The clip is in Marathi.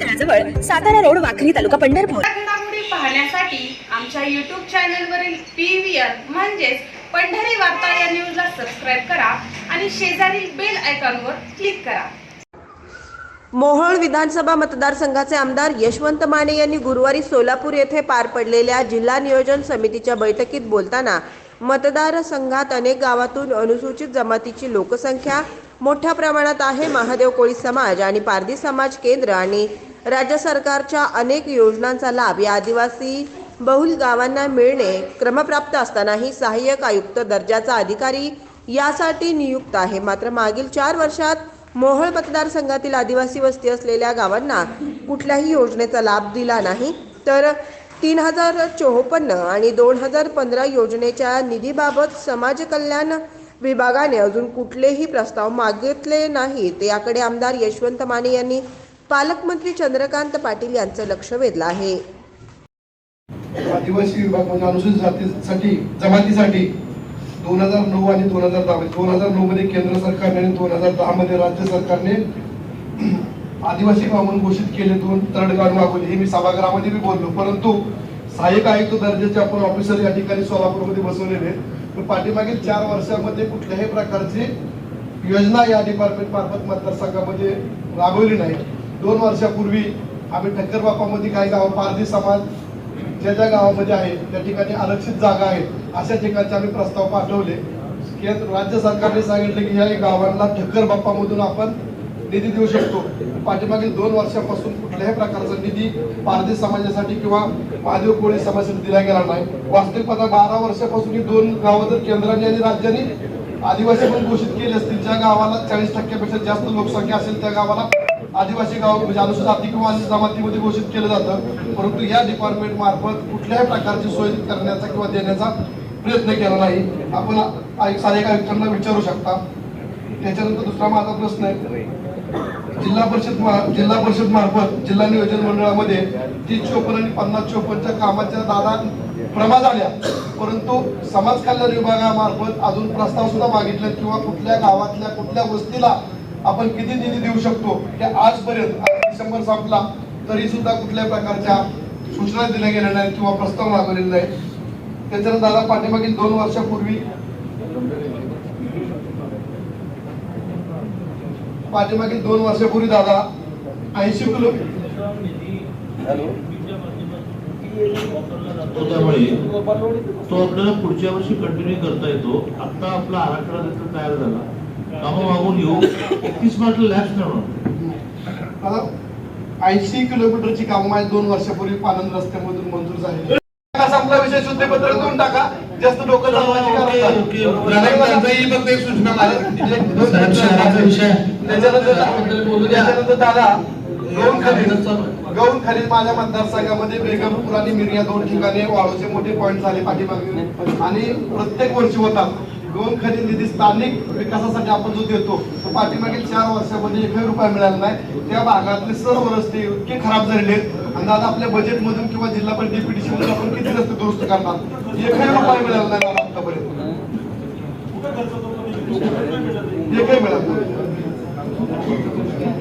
तळाजवळ सातारा रोड वाखरी तालुका पंढरपूर. पाहण्यासाठी आमच्या युट्यूब चॅनलवरील पी व्ही आर म्हणजेच पंढरी वार्ता या न्यूजला सबस्क्राईब करा आणि शेजारील बेल आयकॉनवर क्लिक करा. मोहोळ विधानसभा मतदारसंघाचे आमदार यशवंत माने यांनी गुरुवारी सोलापूर येथे पार पडलेल्या जिल्हा नियोजन समितीच्या बैठकीत बोलताना मतदारसंघात अनेक गावातून अनुसूचित जमातीची लोकसंख्या मोठ्या प्रमाणात आहे महादेव कोळी समाज आणि पारधी समाज केंद्र आणि राज्य सरकारच्या अनेक योजनांचा लाभ या आदिवासी बहुल गावांना मिळणे क्रमप्राप्त असतानाही सहाय्यक आयुक्त दर्जाचा अधिकारी यासाठी नियुक्त आहे. मात्र मागील चार वर्षात मोहोळ मतदारसंघातील आदिवासी वस्ती असलेल्या गावांना कुठल्याही योजनेचा लाभ दिला नाही. तर तीन हजार चोपन्न आणि दोन हजार पंधरा योजनेच्या निधीबाबत समाज कल्याण विभागाने अजून कुठलेही प्रस्ताव मागितले नाहीत. याकडे आमदार यशवंत माने यांनी पालकमंत्री चंद्रकांत पाटील यांचं लक्ष वेधलं आहे. आदिवासी विभाग म्हणजे अनुसूचित जातीसाठी जमातीसाठी दोन हजार नऊ आणि दोन हजार दहा दोन हजार नऊ मध्ये केंद्र सरकारने आणि दोन हजार दहा मध्ये राज्य सरकारने आदिवासी गाव म्हणून घोषित केले दोन तरडगाव मागवले. हे मी सभागृहामध्ये मी बोललो. परंतु सहाय्यक आयुक्त दर्जाचे आपण ऑफिसर या ठिकाणी सोलापूरमध्ये बसवलेले आहेत. पण पाठीमागील चार वर्षामध्ये कुठल्याही प्रकारची योजना या डिपार्टमेंट मार्फत मतदारसंघामध्ये राबवली नाही. दोन वर्षापूर्वी आम्ही ठक्करबापामध्ये काही गाव पारधी समाज ज्या ज्या गावामध्ये आहे त्या ठिकाणी आरक्षित जागा आहेत अशा ठिकाणचे आम्ही प्रस्ताव पाठवले. केंद्र राज्य सरकारने सांगितलं की या गावांना ठक्कर बाप्पामधून आपण निधी देऊ शकतो. पाठीमागील दोन वर्षापासून कुठल्याही प्रकारचा निधी पारधी समाजासाठी किंवा महादेव कोळी समाजासाठी दिला गेला नाही. वास्तविक बारा वर्षापासून ही दोन गावं जर केंद्राने आणि राज्याने आदिवासी पण घोषित केली असतील ज्या गावाला चाळीस टक्क्यापेक्षा जास्त लोकसंख्या असेल त्या गावाला आदिवासी गाव म्हणजे अनुसूचित जाती किंवा जमातीमध्ये घोषित केलं जातं. परंतु या डिपार्टमेंट मार्फत कुठल्याही प्रकारची सोय करण्याचा किंवा देण्याचा प्रयत्न केला नाही. आपण सारे सहाय्यक आयुक्तांना विचारू शकता. त्याच्यानंतर दुसरा माझा प्रश्न आहे. जिल्हा परिषद जिल्हा परिषद मार्फत जिल्हा नियोजन मंडळामध्ये तीस चोपन्न आणि पन्नास चोपन्नच्या कामाच्या दादा प्रमा झाल्या परंतु समाज कल्याण विभागामार्फत अजून प्रस्ताव सुद्धा मागितले किंवा कुठल्या गावातल्या कुठल्या वस्तीला आपण किती निधी देऊ शकतो हे आजपर्यंत डिसेंबर संपला तरी सुद्धा कुठल्या प्रकारच्या सूचना दिल्या गेल्या नाहीत किंवा प्रस्ताव मागवलेले नाही त्याच्यानंतर दादा पाठीमागील दोन वर्षापूर्वी पाठीमागील दोन वर्षापूर्वी दादा ऐंशी किलो त्यामुळे तो आपल्याला पुढच्या वर्षी कंटिन्यू करता येतो. आता आपला आराखडा तयार झाला. कामं मागून येऊ एकतीस मार्चला ऐंशी किलोमीटरची कामं माझ्या दोन वर्षापूर्वी पानंद रस्त्यामधून मंजूर झाली संपला विषय शुद्धीपत्र देऊन टाका? जास्त डोकं. त्याच्यानंतर फक्त एक सूचना माझ्या. दादा गौण गौण मतदारसंघामध्ये बेगमपूर आणि मिर या दोन ठिकाणी वाळूचे मोठे पॉईंट झाले पाठीमागे. आणि प्रत्येक वर्षी होतात. दोन खलील निधी स्थानिक विकासासाठी आपण जो देतो तो पाठीमागील चार वर्षामध्ये एकही रुपया मिळाला नाही. त्या भागातले सर्व रस्ते इतके खराब झालेले आहेत. आणि आता आपल्या बजेटमधून किंवा जिल्हा परिषद डीपीडीसी मधून आपण किती रस्ते दुरुस्त करणार? एकही रुपया मिळाला नाही आतापर्यंत. एकही मिळाला नाही.